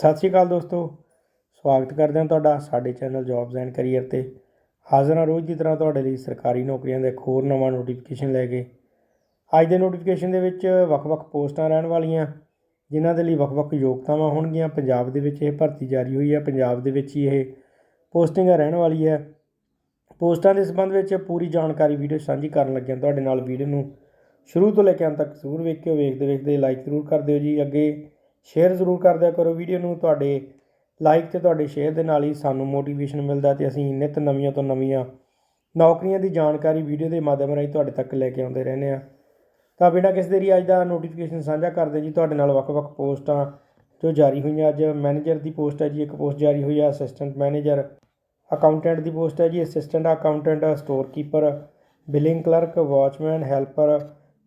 ਸਤਿ ਸ਼੍ਰੀ ਅਕਾਲ ਦੋਸਤੋ। ਸਵਾਗਤ ਕਰਦੇ ਹਾਂ ਤੁਹਾਡਾ ਸਾਡੇ ਚੈਨਲ ਜੌਬਸ ਐਂਡ ਕੈਰੀਅਰ ਤੇ। ਹਾਜ਼ਰ ਹਾਂ ਰੋਜ਼ ਦੀ ਤਰ੍ਹਾਂ ਤੁਹਾਡੇ ਲਈ ਸਰਕਾਰੀ ਨੌਕਰੀਆਂ ਦਾ ਇੱਕ ਹੋਰ ਨਵਾਂ ਨੋਟੀਫਿਕੇਸ਼ਨ ਲੈ ਕੇ। ਅੱਜ ਦੇ ਨੋਟੀਫਿਕੇਸ਼ਨ ਦੇ ਵਿੱਚ ਵੱਖ-ਵੱਖ ਪੋਸਟਾਂ ਰਹਿਣ ਵਾਲੀਆਂ, ਜਿਨ੍ਹਾਂ ਦੇ ਲਈ ਵੱਖ-ਵੱਖ ਯੋਗਤਾਵਾਂ ਹੋਣਗੀਆਂ। ਪੰਜਾਬ ਦੇ ਵਿੱਚ ਇਹ ਭਰਤੀ ਜਾਰੀ ਹੋਈ ਹੈ, ਪੰਜਾਬ ਦੇ ਵਿੱਚ ਹੀ ਇਹ ਪੋਸਟਿੰਗ ਰਹਿਣ ਵਾਲੀ ਹੈ। ਪੋਸਟਾਂ ਦੇ ਸੰਬੰਧ ਵਿੱਚ ਪੂਰੀ ਜਾਣਕਾਰੀ ਵੀਡੀਓ ਸਾਂਝੀ ਕਰਨ ਲੱਗਿਆ ਤੁਹਾਡੇ ਨਾਲ ਵੀਡੀਓ ਨੂੰ ਸ਼ੁਰੂ ਤੋਂ ਲੈ ਕੇ ਅੰਤ ਤੱਕ ਜ਼ਰੂਰ ਵੇਖਿਓ। ਵੇਖਦੇ ਵੇਖਦੇ ਲਾਈਕ ਜ਼ਰੂਰ ਕਰ ਦਿਓ ਜੀ। ਅੱਗੇ ਸ਼ੇਅਰ ਜ਼ਰੂਰ ਕਰ ਦਿਆ ਕਰੋ ਵੀਡੀਓ ਨੂੰ, ਤੁਹਾਡੇ ਲਾਈਕ ਤੇ ਤੁਹਾਡੇ ਸ਼ੇਅਰ ਦੇ ਨਾਲ ਹੀ ਸਾਨੂੰ ਮੋਟੀਵੇਸ਼ਨ ਮਿਲਦਾ ਤੇ ਅਸੀਂ ਨਿਤ ਨਵੀਆਂ ਤੋਂ ਨਵੀਆਂ ਨੌਕਰੀਆਂ ਦੀ ਜਾਣਕਾਰੀ ਵੀਡੀਓ ਦੇ ਮਾਧਿਅਮ ਰਾਹੀਂ ਤੁਹਾਡੇ ਤੱਕ ਲੈ ਕੇ ਆਉਂਦੇ ਰਹਿੰਦੇ ਆ ਤਾਂ ਬਿਨਾਂ ਕਿਸੇ ਦੇਰੀ ਅੱਜ ਦਾ ਨੋਟੀਫਿਕੇਸ਼ਨ ਸਾਂਝਾ ਕਰਦੇ ਜੀ, ਤੁਹਾਡੇ ਨਾਲ ਵੱਖ-ਵੱਖ ਪੋਸਟਾਂ ਜੋ ਜਾਰੀ ਹੋਈਆਂ ਅੱਜ। ਮੈਨੇਜਰ ਦੀ ਪੋਸਟ ਹੈ ਜੀ, ਇੱਕ ਪੋਸਟ ਜਾਰੀ ਹੋਈ ਹੈ ਅਸਿਸਟੈਂਟ ਮੈਨੇਜਰ ਅਕਾਊਂਟੈਂਟ ਦੀ ਪੋਸਟ ਹੈ ਜੀ assistant accountant store keeper billing clerk watchman helper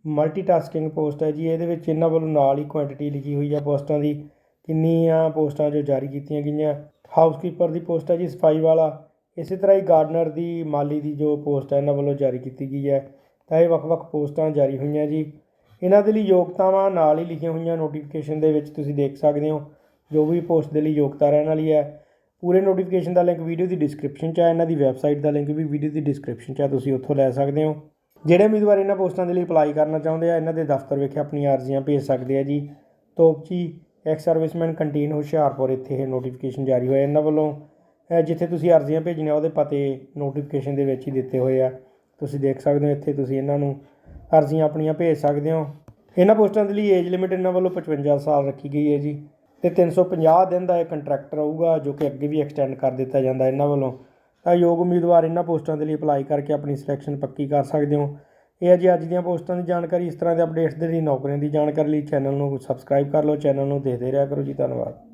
multitasking post ਹੈ ਜੀ, ਇਹਦੇ ਵਿੱਚ ਇਹਨਾਂ ਵੱਲੋਂ ਨਾਲ ਹੀ ਕੁਆਂਟੀਟੀ ਲਿਖੀ ਹੋਈ ਹੈ ਪੋਸਟਾਂ ਦੀ। ਕਿੰਨੀਆਂ ਪੋਸਟਾਂ ਜੋ ਜਾਰੀ ਕੀਤੀਆਂ ਗਈਆਂ। ਹਾਊਸਕੀਪਰ ਦੀ ਪੋਸਟ ਹੈ ਜੀ, ਸਫ਼ਾਈ ਵਾਲਾ। ਇਸੇ ਤਰ੍ਹਾਂ ਹੀ ਗਾਰਡਨਰ ਦੀ, ਮਾਲੀ ਦੀ ਜੋ ਪੋਸਟ ਹੈ, ਇਹਨਾਂ ਵੱਲੋਂ ਜਾਰੀ ਕੀਤੀ ਗਈ ਹੈ। ਤਾਂ ਇਹ ਵੱਖ-ਵੱਖ ਪੋਸਟਾਂ ਜਾਰੀ ਹੋਈਆਂ ਜੀ। ਇਹਨਾਂ ਦੇ ਲਈ ਯੋਗਤਾਵਾਂ ਨਾਲ ਹੀ ਲਿਖੀਆਂ ਹੋਈਆਂ ਨੋਟੀਫਿਕੇਸ਼ਨ ਦੇ ਵਿੱਚ ਤੁਸੀਂ ਦੇਖ ਸਕਦੇ ਹੋ। ਜੋ ਵੀ ਪੋਸਟ ਦੇ ਲਈ ਯੋਗਤਾ ਰਹਿਣ ਵਾਲੀ ਹੈ। ਪੂਰੇ ਨੋਟੀਫਿਕੇਸ਼ਨ ਦਾ ਲਿੰਕ ਵੀਡੀਓ ਦੀ ਡਿਸਕ੍ਰਿਪਸ਼ਨ 'ਚ ਹੈ ਇਹਨਾਂ ਦੀ ਵੈਬਸਾਈਟ ਦਾ ਲਿੰਕ ਵੀ ਵੀਡੀਓ ਦੀ ਡਿਸਕ੍ਰਿਪਸ਼ਨ 'ਚ ਹੈ ਤੁਸੀਂ ਉੱਥੋਂ ਲੈ ਸਕਦੇ ਹੋ। ਜਿਹੜੇ ਉਮੀਦਵਾਰ ਇਹਨਾਂ ਪੋਸਟਾਂ ਦੇ ਲਈ ਅਪਲਾਈ ਕਰਨਾ ਚਾਹੁੰਦੇ ਆ, ਇਹਨਾਂ ਦੇ ਦਫ਼ਤਰ ਵਿਖੇ ਆਪਣੀਆਂ ਅਰਜ਼ੀਆਂ ਭੇਜ ਸਕਦੇ ਆ ਜੀ। Topchi ex serviceman canteen Hoshiarpur, ਇੱਥੇ ਇਹ ਨੋਟੀਫਿਕੇਸ਼ਨ ਜਾਰੀ ਹੋਇਆ ਇਹਨਾਂ ਵੱਲੋਂ। ਜਿੱਥੇ ਤੁਸੀਂ ਅਰਜ਼ੀਆਂ ਭੇਜਣੀਆਂ, ਉਹਦੇ ਪਤੇ ਨੋਟੀਫਿਕੇਸ਼ਨ ਦੇ ਵਿੱਚ ਹੀ ਦਿੱਤੇ ਹੋਏ ਆ। ਤੁਸੀਂ ਦੇਖ ਸਕਦੇ ਹੋ, ਇੱਥੇ ਤੁਸੀਂ ਇਹਨਾਂ ਨੂੰ ਅਰਜ਼ੀਆਂ ਆਪਣੀਆਂ ਭੇਜ ਸਕਦੇ ਹੋ। ਇਹਨਾਂ ਪੋਸਟਾਂ ਦੇ ਲਈ ਏਜ ਲਿਮਿਟ ਇਹਨਾਂ ਵੱਲੋਂ 55 ਸਾਲ ਰੱਖੀ ਗਈ ਹੈ ਜੀ। ਤੇ 350 ਦਿਨ ਦਾ ਇਹ ਕੰਟਰੈਕਟ ਰਹੂਗਾ, ਜੋ ਕਿ ਅੱਗੇ ਵੀ ਐਕਸਟੈਂਡ ਕਰ ਦਿੱਤਾ ਜਾਂਦਾ ਇਹਨਾਂ ਵੱਲੋਂ। ਤਾਂ ਯੋਗ ਉਮੀਦਵਾਰ ਇਹਨਾਂ ਪੋਸਟਾਂ ਦੇ ਲਈ ਅਪਲਾਈ ਕਰਕੇ ਆਪਣੀ ਸਿਲੈਕਸ਼ਨ ਪੱਕੀ ਕਰ ਸਕਦੇ ਹੋ। ਇਹ ਹੈ ਜੀ ਅੱਜ ਦੀਆਂ ਪੋਸਟਾਂ ਦੀ ਜਾਣਕਾਰੀ। ਇਸ ਤਰ੍ਹਾਂ ਦੇ ਅਪਡੇਟਸ ਦੇ ਲਈ ਨੌਕਰੀਆਂ ਦੀ ਜਾਣਕਾਰੀ ਲਈ ਚੈਨਲ ਨੂੰ ਸਬਸਕ੍ਰਾਈਬ ਕਰ ਲਓ। ਚੈਨਲ ਨੂੰ ਦੇਖਦੇ ਰਿਹਾ ਕਰੋ ਜੀ। ਧੰਨਵਾਦ।